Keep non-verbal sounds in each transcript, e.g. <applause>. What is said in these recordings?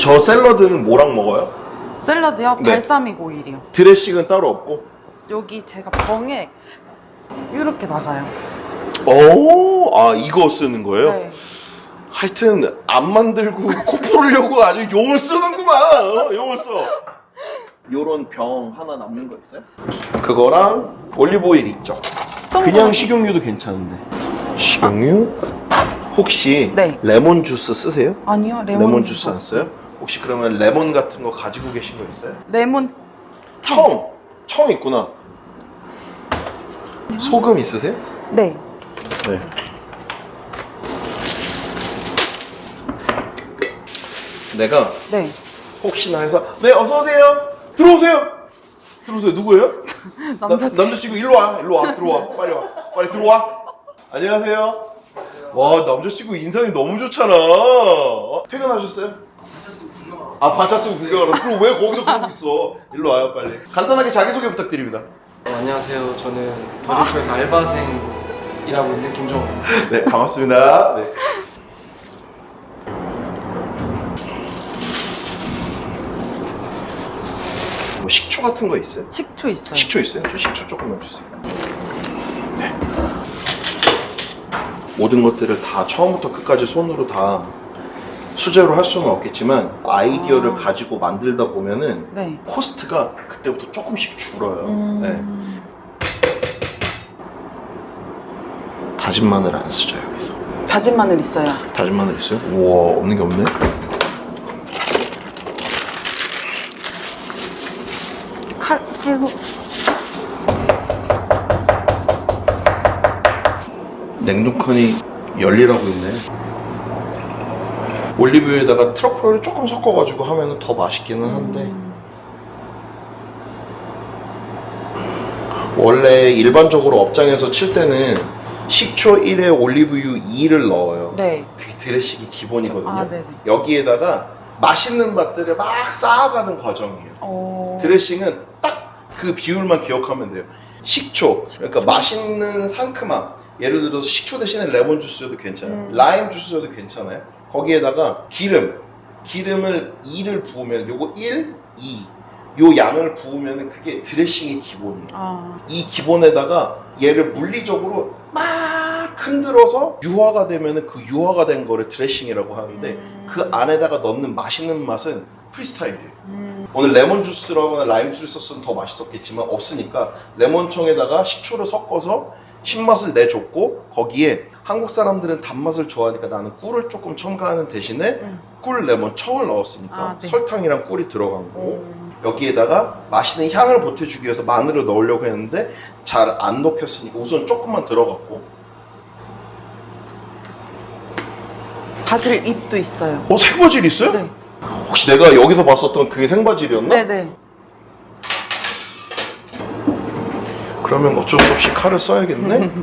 저 샐러드는 뭐랑 먹어요? 샐러드요? 네. 발사믹 오일이요. 드레싱은 따로 없고. 여기 제가 병에 이렇게 나가요. 오, 아 이거 쓰는 거예요? 네. 하여튼 안 만들고 <laughs> 코 풀으려고 아주 용을 쓰는구만. 어, 용을 써. 요런 병 하나 남는 거 있어요? 그거랑 올리브 오일 있죠. 어떤 그냥 거? 식용유도 괜찮은데. 식용유? 혹시 네. 레몬 주스 쓰세요? 아니요, 레몬, 레몬, 주스 안 써요? 혹시 그러면 레몬 같은 거 가지고 계신 거 있어요? 레몬 청! 청 있구나. 소금 있으세요? 네. 네. 내가 네. 혹시나 해서 네 어서 오세요. 들어오세요. 들어오세요. 누구예요? <laughs> 나- 남자친구. 남자친구 일로 와. 일로 와. 들어와. 빨리 와. 빨리 들어와. 안녕하세요. 와 남자친구 인상이 너무 좋잖아. 어? 퇴근하셨어요? 아 반차 쓰고 구경하러. 그럼 왜 거기서 그러고 있어? 일로 와요 빨리. 간단하게 자기소개 부탁드립니다. 어, 안녕하세요. 저는 더리프에서 알바생이라고 있는 김정호입니다. <laughs> 네 반갑습니다. 네. 뭐 식초 같은 거 있어요? 식초 있어요. 식초 있어요? 저 식초 조금만 주세요. 네. 모든 것들을 다 처음부터 끝까지 손으로 다 수제로 할 수는 없겠지만 아이디어를 아. 가지고 만들다 보면은 네. 코스트가 그때부터 조금씩 줄어요. 음. 네. 다진 마늘 안 쓰죠 여기서. 다진 마늘 있어요. 다진 마늘 있어요? 우와 없는 게 없네. 칼 칼로 냉동칸이 열리라고 있네. 올리브유에다가 트러플을 조금 섞어가지고 하면 더 맛있기는 한데 원래 일반적으로 업장에서 칠 때는 식초 1에 올리브유 2를 넣어요. 네. 그게 드레싱이 기본이거든요. 아. 여기에다가 맛있는 맛들을 막 쌓아가는 과정이에요. 어. 드레싱은 딱 그 비율만 기억하면 돼요. 식초, 그러니까 맛있는 상큼함. 예를 들어서 식초 대신에 레몬 주스여도 괜찮아요. 음. 라임 주스여도 괜찮아요. 거기에다가 기름, 기름을 2를 부으면 요거 1, 2. 요 양을 부으면 그게 드레싱의 기본이에요. 아. 이 기본에다가 얘를 물리적으로 막 흔들어서 유화가 되면 그 유화가 된 거를 드레싱이라고 하는데 음. 그 안에다가 넣는 맛있는 맛은 프리스타일이에요. 음. 오늘 레몬 주스라거나 라임 주스 소스는 더 맛있었겠지만 없으니까 레몬청에다가 식초를 섞어서 신맛을 내줬고 거기에 한국 사람들은 단맛을 좋아하니까 나는 꿀을 조금 첨가하는 대신에 음. 꿀 레몬 청을 넣었으니까 아, 네. 설탕이랑 꿀이 들어간 거고 오. 여기에다가 맛있는 향을 보태주기 위해서 마늘을 넣으려고 했는데 잘 안 녹였으니까 우선 조금만 들어갔고 바질 잎도 있어요. 어 생바질 있어요? 네. 혹시 내가 여기서 봤었던 그게 생바질이었나? 네네. 그러면 어쩔 수 없이 칼을 써야겠네. <laughs>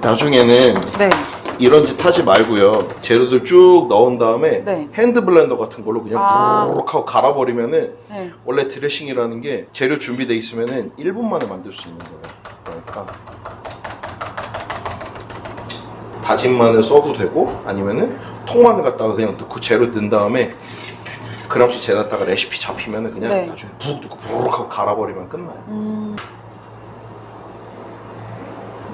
나중에는 네. 이런 짓 하지 말고요. 재료들 쭉 넣은 다음에 네. 핸드 블렌더 같은 걸로 그냥 아. 부르륵 하고 갈아버리면은 네. 원래 드레싱이라는 게 재료 준비돼 있으면은 1분 만에 만들 수 있는 거예요. 그러니까 다진 마늘 써도 되고 아니면은 통마늘 갖다가 그냥 넣고 재료 넣은 다음에 그람수 재놨다가 레시피 잡히면은 그냥 네. 나중에 푹 넣고 부르륵 하고 갈아버리면 끝나요. 음.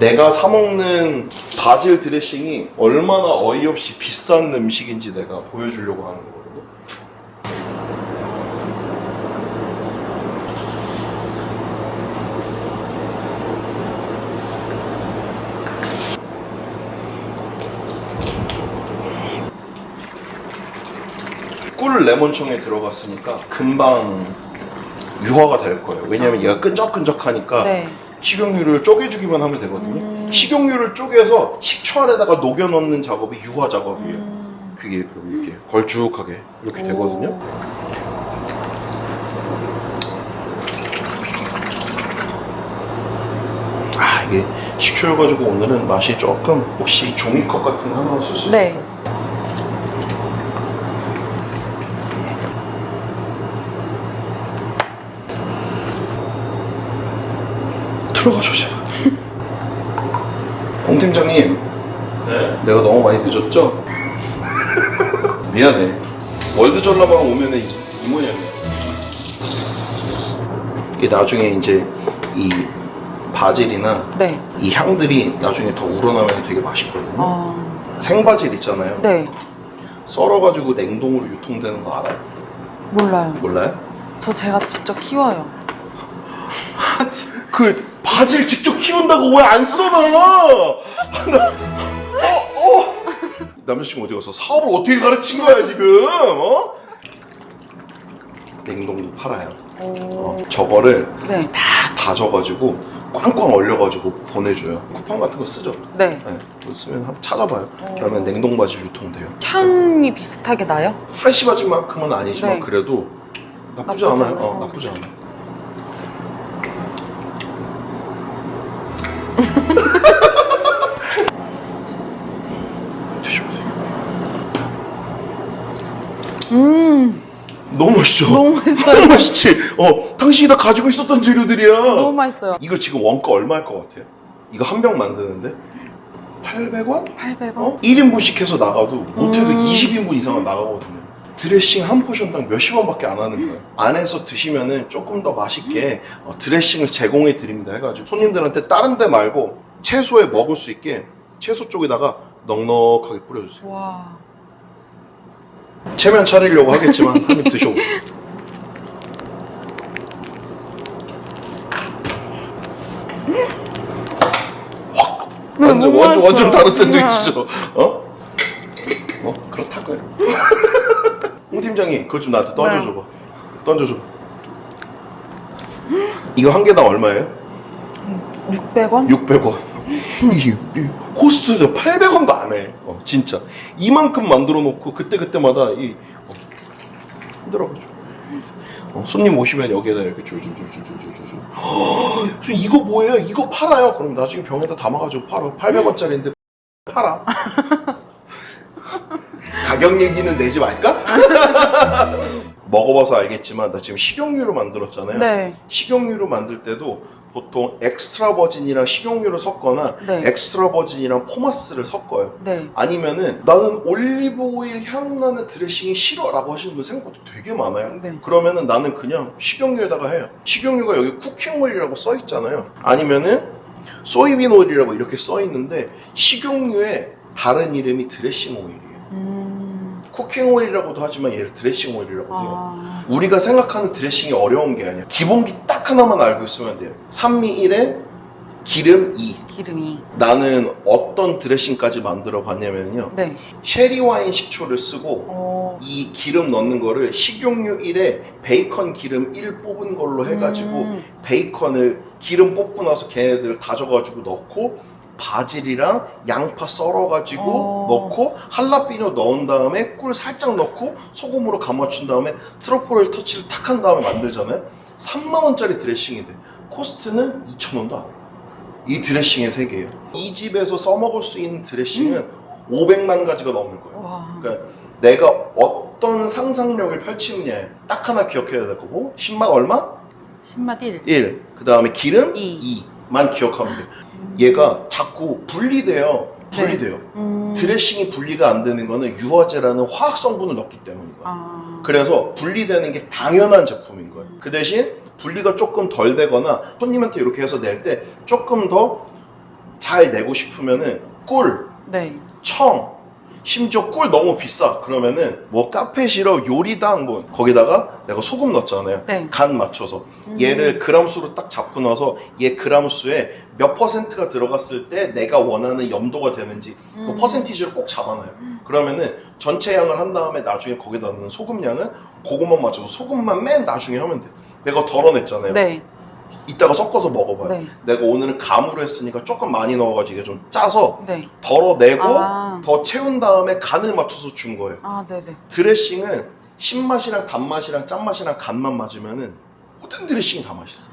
내가 사 먹는 바질 드레싱이 얼마나 어이없이 비싼 음식인지 내가 보여주려고 하는 거거든요. 꿀 레몬청에 들어갔으니까 금방 유화가 될 거예요. 왜냐면 얘가 끈적끈적하니까 네. 식용유를 쪼개주기만 하면 되거든요. 음. 식용유를 쪼개서 식초 안에다가 녹여 넣는 작업이 유화 작업이에요. 음. 그게 그럼 이렇게 걸쭉하게 이렇게 되거든요. 아 이게 식초여가지고 오늘은 맛이 조금 혹시 종이컵 같은 거 하나 쓸수 있어요? 들어가죠 제발 홍 팀장님 네? 내가 너무 많이 늦었죠? <laughs> 미안해 월드 전라만 오면은 이, 이 모양이야 이게 나중에 이제 이 바질이나 네. 이 향들이 나중에 더 우러나면 되게 맛있거든요 어, 생바질 있잖아요 네. 썰어가지고 냉동으로 유통되는 거 알아요? 몰라요. 몰라요? 저 제가 직접 키워요. 그 바질 직접 키운다고 왜 안 써놔? 나, 어, 어. 남자친구 어디 갔어? 사업을 어떻게 가르친 거야 지금? 어? 냉동도 팔아요. 어, 오, 저거를 네. 다 다져가지고 꽝꽝 얼려가지고 보내줘요. 쿠팡 같은 거 쓰죠? 네. 네, 그거 쓰면 한번 찾아봐요. 그러면 냉동 바질 유통돼요. 향이 비슷하게 나요? 프레시 바질만큼은 아니지만 네. 그래도 나쁘지, 나쁘지 않아요. 어, 않아요. 나쁘지 않아요. 드셔보세요. <laughs> 음, 너무 맛있죠? 너무 맛있어요. 너무 맛있지? 어, 당신이 다 가지고 있었던 재료들이야. 너무 맛있어요. 이거 지금 원가 얼마일 것 같아요? 이거 한 병 만드는데 800원? 800원? 어? 1인분씩 해서 나가도 못해도 음. 20인분 이상은 나가거든요. 드레싱 한 포션당 몇십 원밖에 안 하는 거예요. 안에서 드시면은 조금 더 맛있게 어, 드레싱을 제공해 드립니다 해가지고 손님들한테 다른 데 말고 채소에 먹을 수 있게 채소 쪽에다가 넉넉하게 뿌려주세요. 와. 체면 차리려고 하겠지만 <laughs> 한 입 드셔보세요. 확! 완전, 완전, 완전. 다른 샌드위치죠. 어? 뭐 그렇다고요. 홍 팀장님 그거 좀 나한테 던져줘봐. 던져줘. 이거 한 개당 얼마예요? 600원? 600원. 이, 이 코스트죠. 800원도 안 해. 어, 진짜. 이만큼 만들어 놓고 그때그때마다 이 어, 흔들어가지고. 어, 손님 오시면 여기에다 이렇게 줄줄줄줄줄줄줄. <gasps> 이거 뭐예요? 이거 팔아요. 그럼 나중에 병에다 담아가지고 팔아. 800원짜리인데 팔아. <laughs> 가격 얘기는 내지 말까? <laughs> 먹어봐서 알겠지만 나 지금 식용유로 만들었잖아요. 네. 식용유로 만들 때도 보통 엑스트라 버진이랑 식용유를 섞거나 네. 엑스트라 버진이랑 포마스를 섞어요. 네. 아니면은 나는 올리브 오일 향 나는 드레싱이 싫어라고 하시는 분 생각보다 되게 많아요. 네. 그러면은 나는 그냥 식용유에다가 해요. 식용유가 여기 쿠킹 오일이라고 써 있잖아요. 아니면은 소이빈 오일이라고 이렇게 써 있는데 식용유의 다른 이름이 드레싱 오일이에요. 음. 쿠킹 오일이라고도 하지만 얘를 드레싱 오일이라고 해요. 아. 우리가 생각하는 드레싱이 어려운 게 아니야. 기본기 딱 하나만 알고 있으면 돼요. 산미 1에 기름 2. 기름이. 나는 어떤 드레싱까지 만들어 봤냐면요. 네. 쉐리 와인 식초를 쓰고 어. 이 기름 넣는 거를 식용유 1에 베이컨 기름 1 뽑은 걸로 해가지고 음. 베이컨을 기름 뽑고 나서 걔네들 다져가지고 넣고 바질이랑 양파 썰어가지고 어. 넣고 할라피뇨 넣은 다음에 꿀 살짝 넣고 소금으로 감아준 다음에 트러플 터치를 탁 한 다음에 만들잖아요 3만 원짜리 드레싱이 돼 코스트는 2천 원도 안 해. 이 드레싱의 세계예요 이 집에서 써먹을 수 있는 드레싱은 500만 가지가 넘을 거예요 와. 그러니까 내가 어떤 상상력을 펼치느냐에 딱 하나 기억해야 될 거고 10만 얼마? 10맛 1. 1. 그 다음에 기름 이. 2만 기억하면 돼. 얘가 자꾸 분리돼요. 네. 분리돼요. 음. 드레싱이 분리가 안 되는 거는 유화제라는 화학 성분을 넣기 때문인 거야. 아. 그래서 분리되는 게 당연한 제품인 거예요. 그 대신 분리가 조금 덜 되거나 손님한테 이렇게 해서 낼 때 조금 더 잘 내고 싶으면은 꿀, 네. 청, 심지어 꿀 너무 비싸. 그러면은 뭐 카페시러 요리당 뭐 거기다가 내가 소금 넣었잖아요. 네. 간 맞춰서 음. 얘를 그람수로 딱 잡고 나서 얘 그람수에 몇 퍼센트가 들어갔을 때 내가 원하는 염도가 되는지 그 음. 퍼센티지를 꼭 잡아놔요. 그러면은 전체 양을 한 다음에 나중에 거기다 넣는 소금 양은 그것만 맞춰서 소금만 맨 나중에 하면 돼. 내가 덜어냈잖아요. 네. 이따가 섞어서 먹어봐요. 네. 내가 오늘은 감으로 했으니까 조금 많이 넣어가지고 이게 좀 짜서 네. 덜어내고 아. 더 채운 다음에 간을 맞춰서 준 거예요. 아, 네네. 드레싱은 신맛이랑 단맛이랑 짠맛이랑 간만 맞으면은 모든 드레싱이 다 맛있어.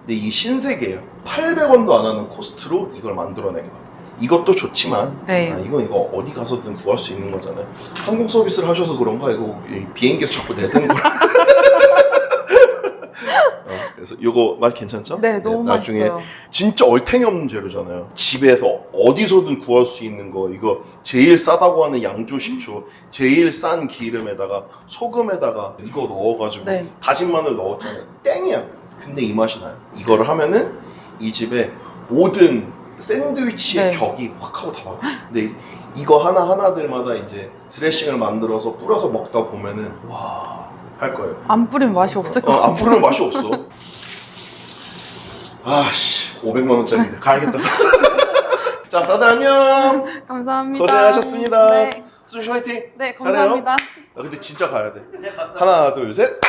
근데 이 신세계예요. 800원도 안 하는 코스트로 이걸 만들어낸 거야. 이것도 좋지만 네. 아, 이거 이거 어디 가서든 구할 수 있는 거잖아요. 항공 서비스를 하셔서 그런가 이거 이 비행기에서 자꾸 내드는 거라. <laughs> 어, 그래서 요거 맛 괜찮죠? 네, 너무 나중에 맛있어요. 진짜 얼탱이 없는 재료잖아요. 집에서 어디서든 구할 수 있는 거 이거 제일 싸다고 하는 양조 식초, 제일 싼 기름에다가 소금에다가 이거 넣어가지고 네. 다진 마늘 넣었잖아요. 땡이야. 근데 이 맛이 나요. 이거를 하면은 이 집에 모든 샌드위치의 네. 격이 확 하고 다 봐. 근데 이거 하나 하나들마다 이제 드레싱을 만들어서 뿌려서 먹다 보면은 와 할 거예요. 안 뿌리면 맛이 없을 것 어. 안 뿌리면 맛이 없어. 아씨, 500만 원짜리인데 <laughs> 가야겠다. <laughs> 자, 다들 안녕. 감사합니다. 고생하셨습니다. 네, 수시 화이팅. 네 잘해요. 감사합니다. 아, 근데 진짜 가야 돼. 하나, 둘, 셋.